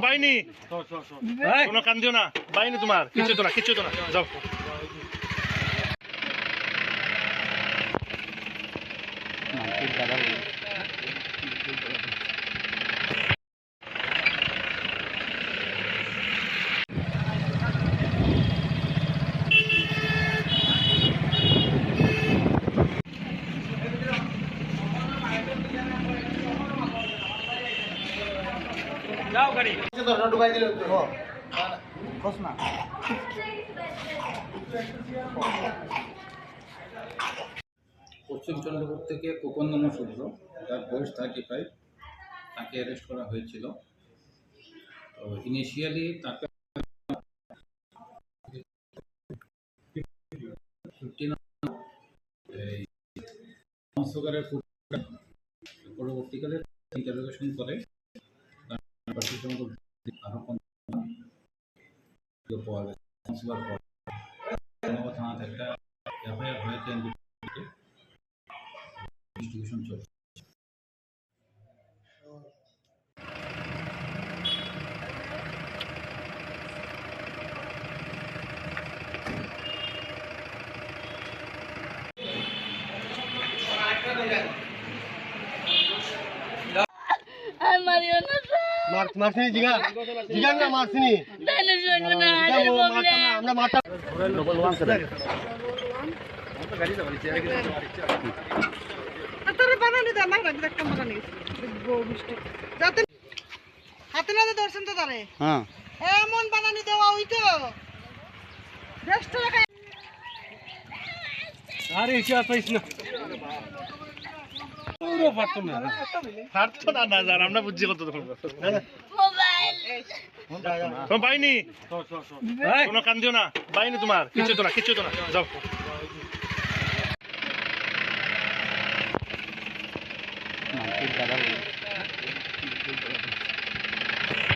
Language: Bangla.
পাইনি কোনো কান দিও না। পাইনি তোমার কিছু তো না কিছু তো না। যাও। পশ্চিম চন্দ্রপুর থেকে কোকন নমসূদ্র তার বয়স থার্টি ফাইভ তাকে অ্যারেস্ট করা হয়েছিল। তো ইনিশিয়ালি তাকে পরবর্তীকালে ইন্টারোগেশন করে। बच्चों को जो पॉल काउंसलर पॉल नौ थाना तक या फिर भय के इंस्टीट्यूशन चल Thank you. মারছিনি জিগা জিগা না? মারছিনি আমরা হাতে না ধরছেন তো তারে? হ্যাঁ। এমন বানানি দেওয়া ওই তো। আরে আর না। পুরো পারতো না পারতো না না যার আমরা বুঝছি কত তখন মোবাইল। তোমার পাইনি কোনো কান দিও না। পাইনি তোমার কিছু তো না কিছু তো না। যাও।